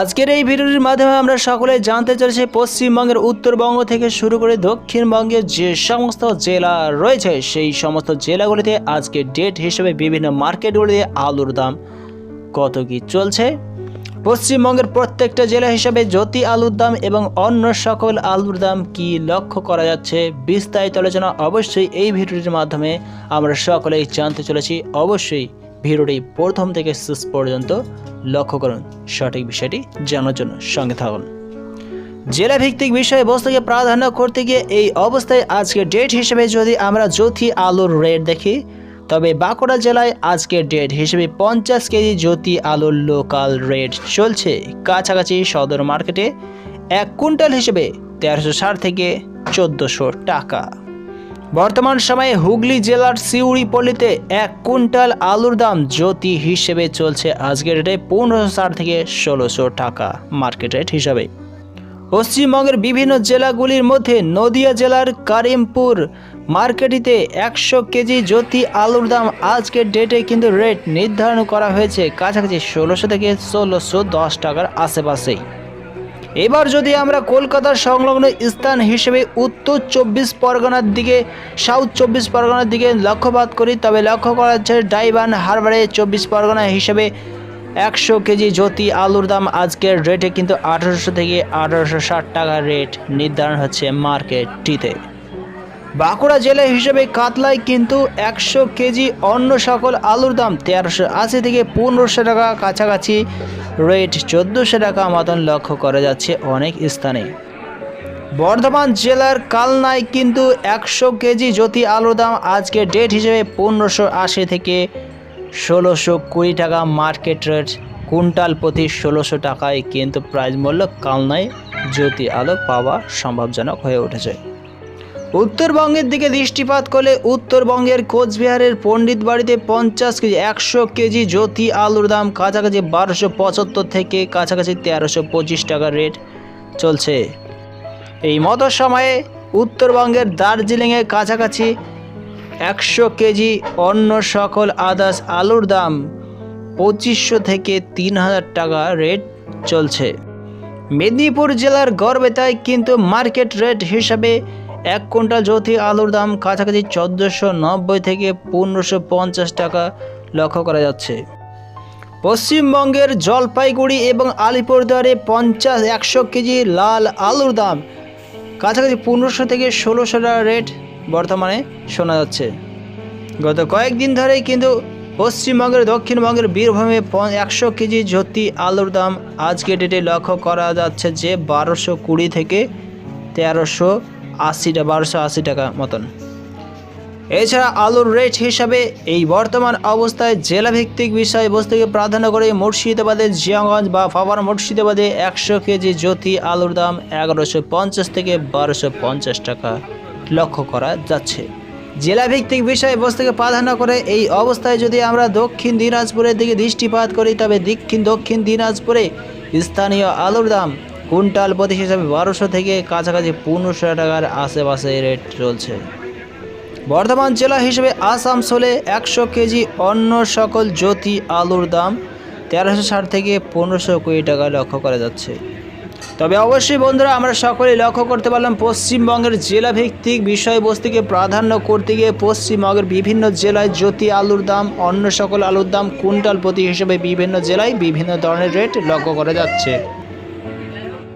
আজকের এই ভিডিওটির মাধ্যমে আমরা সকলে জানতে চলেছি পশ্চিমবঙ্গের উত্তরবঙ্গ থেকে শুরু করে দক্ষিণবঙ্গের যে সমস্ত জেলা রয়েছে, সেই সমস্ত জেলাগুলিতে আজকে ডেট হিসেবে বিভিন্ন মার্কেটগুলিতে আলুর দাম কত কি চলছে? পশ্চিমবঙ্গের প্রত্যেকটা জেলা হিসাবে জ্যোতি আলুর দাম এবং অন্য সকল আলুর দাম কি লক্ষ্য করা যাচ্ছে? বিস্তারিত আলোচনা অবশ্যই এই ভিডিওটির মাধ্যমে আমরা সকলেই জানতে চলেছি। অবশ্যই ভিডিওটি প্রথম থেকে শেষ পর্যন্ত লক্ষ্য করুন। সঠিক বিষয়টি জানার জন্য সঙ্গে থাকুন। জেলা ভিত্তিক বিষয়বস্তুকে প্রাধান্য করতে গিয়ে এই অবস্থায় আজকে ডেট হিসেবে যদি আমরা জ্যোতি আলুর রেট দেখি, তবে বাঁকুড়া জেলায় আজকের ডেট হিসেবে পঞ্চাশ কেজি জ্যোতি আলুর লোকাল রেট চলছে। কাছাকাছি সদর মার্কেটে এক কুইন্টাল হিসেবে তেরোশো ষাট থেকে চোদ্দোশো টাকা। বর্তমান সময়ে হুগলি জেলার সিউড়ি পল্লীতে এক কুইন্টাল আলুর দাম জ্যোতি হিসেবে চলছে। আজকের রেটে পনেরোশো ষাট থেকে ষোলোশো টাকা মার্কেট রেট হিসাবে। পশ্চিমবঙ্গের বিভিন্ন জেলাগুলির মধ্যে নদিয়া জেলার কারিমপুর মার্কেটিতে একশো কেজি জ্যোতি আলুর দাম আজকের ডেটে কিন্তু রেট নির্ধারণ করা হয়েছে। কাছাকাছি ষোলোশো থেকে ষোলোশো দশ টাকার আশেপাশেই। এবার যদি আমরা কলকাতার সংলগ্ন স্থান হিসেবে উত্তর চব্বিশ পরগনার দিকে সাউথ চব্বিশ পরগনার দিকে লক্ষ্যপাত করি, তবে লক্ষ্য করা যাচ্ছে ডাইবান হারবারে চব্বিশ পরগনা হিসেবে একশো কেজি জ্যোতি আলুর দাম আজকের রেটে কিন্তু আঠারোশো থেকে আঠারোশো ষাট টাকার রেট নির্ধারণ হচ্ছে মার্কেটটিতে বাঁকুড়া জেলা হিসেবে কাতলায় কিন্তু একশো কেজি অন্য সকল আলুর দাম তেরোশো আশি থেকে পনেরোশো টাকা কাছাকাছি। রেট চোদ্দোশো টাকা মতন লক্ষ্য করা যাচ্ছে অনেক স্থানে। বর্ধমান জেলার কালনায় কিন্তু একশো কেজি জ্যোতি আলুর দাম আজকে ডেট হিসেবে পনেরোশো আশি থেকে ষোলোশো কুড়ি টাকা মার্কেট রেট। কুইন্টাল প্রতি ষোলোশো টাকায় কিন্তু প্রাইস মূল্য কালনায় জ্যোতি আলু পাওয়া সম্ভবজনক হয়ে উঠেছে। উত্তরবঙ্গের দিকে দৃষ্টিপাত করলে উত্তরবঙ্গের কোচবিহারের পণ্ডিত বাড়িতে পঞ্চাশ কেজি, একশো কেজি জ্যোতি আলুর দাম কাছাকাছি বারোশো পঁচাত্তর থেকে কাছাকাছি তেরোশো পঁচিশ টাকা রেট চলছে। এই মতো সময়ে উত্তরবঙ্গের দার্জিলিংয়ের কাছাকাছি একশো কেজি অন্য সকল আদাস আলুর দাম পঁচিশশো থেকে তিন হাজার টাকা রেট চলছে। মেদিনীপুর জেলার গড়বেতায় কিন্তু মার্কেট রেট হিসাবে এক কুইন্টাল জ্যোতি আলুর দাম কাছাকাছি চোদ্দোশো নব্বই থেকে পনেরোশো পঞ্চাশ টাকা লক্ষ্য করা যাচ্ছে। পশ্চিমবঙ্গের জলপাইগুড়ি এবং আলিপুরদুয়ারে পঞ্চাশ একশো কেজি লাল আলুর দাম কাছাকাছি পনেরোশো থেকে ষোলোশো টাকা রেট বর্তমানে শোনা যাচ্ছে। গত কয়েকদিন ধরেই কিন্তু পশ্চিমবঙ্গের দক্ষিণবঙ্গের বীরভূমে একশো কেজি জ্যোতি আলুর দাম আজকে ডেটে লক্ষ্য করা যাচ্ছে যে বারোশো কুড়ি থেকে তেরোশো আশি টাকা বারোশো আশি টাকা মতন। এছাড়া আলুর রেট হিসাবে এই বর্তমান অবস্থায় জেলাভিত্তিক বিষয়বস্তুকে প্রাধান্য করে মুর্শিদাবাদের জিয়াগঞ্জ বা ফাবার মুর্শিদাবাদে একশো কেজি জ্যোতি আলুর দাম এগারোশো পঞ্চাশ থেকে বারোশো পঞ্চাশ টাকা লক্ষ্য করা যাচ্ছে। জেলাভিত্তিক বিষয়বস্তুকে প্রাধান্য করে এই অবস্থায় যদি আমরা দক্ষিণ দিনাজপুরের দিকে দৃষ্টিপাত করি, তবে দক্ষিণ দক্ষিণ দিনাজপুরে স্থানীয় আলুর দাম কুইন্টাল প্রতি হিসাবে বারোশো থেকে কাছাকাছি পনেরোশো টাকার আশেপাশে রেট চলছে। বর্ধমান জেলা হিসেবে আসানসোলে একশো কেজি অন্য সকল জ্যোতি আলুর দাম তেরোশো ষাট থেকে পনেরোশো কুড়ি টাকা লক্ষ্য করা যাচ্ছে। তবে অবশ্যই বন্ধুরা, আমরা সকলেই লক্ষ্য করতে পারলাম পশ্চিমবঙ্গের জেলাভিত্তিক বিষয়বস্তুকে প্রাধান্য করতে গিয়ে পশ্চিমবঙ্গের বিভিন্ন জেলায় জ্যোতি আলুর দাম, অন্য সকল আলুর দাম কুইন্টাল প্রতি হিসেবে বিভিন্ন জেলায় বিভিন্ন ধরনের রেট লক্ষ্য করা যাচ্ছে।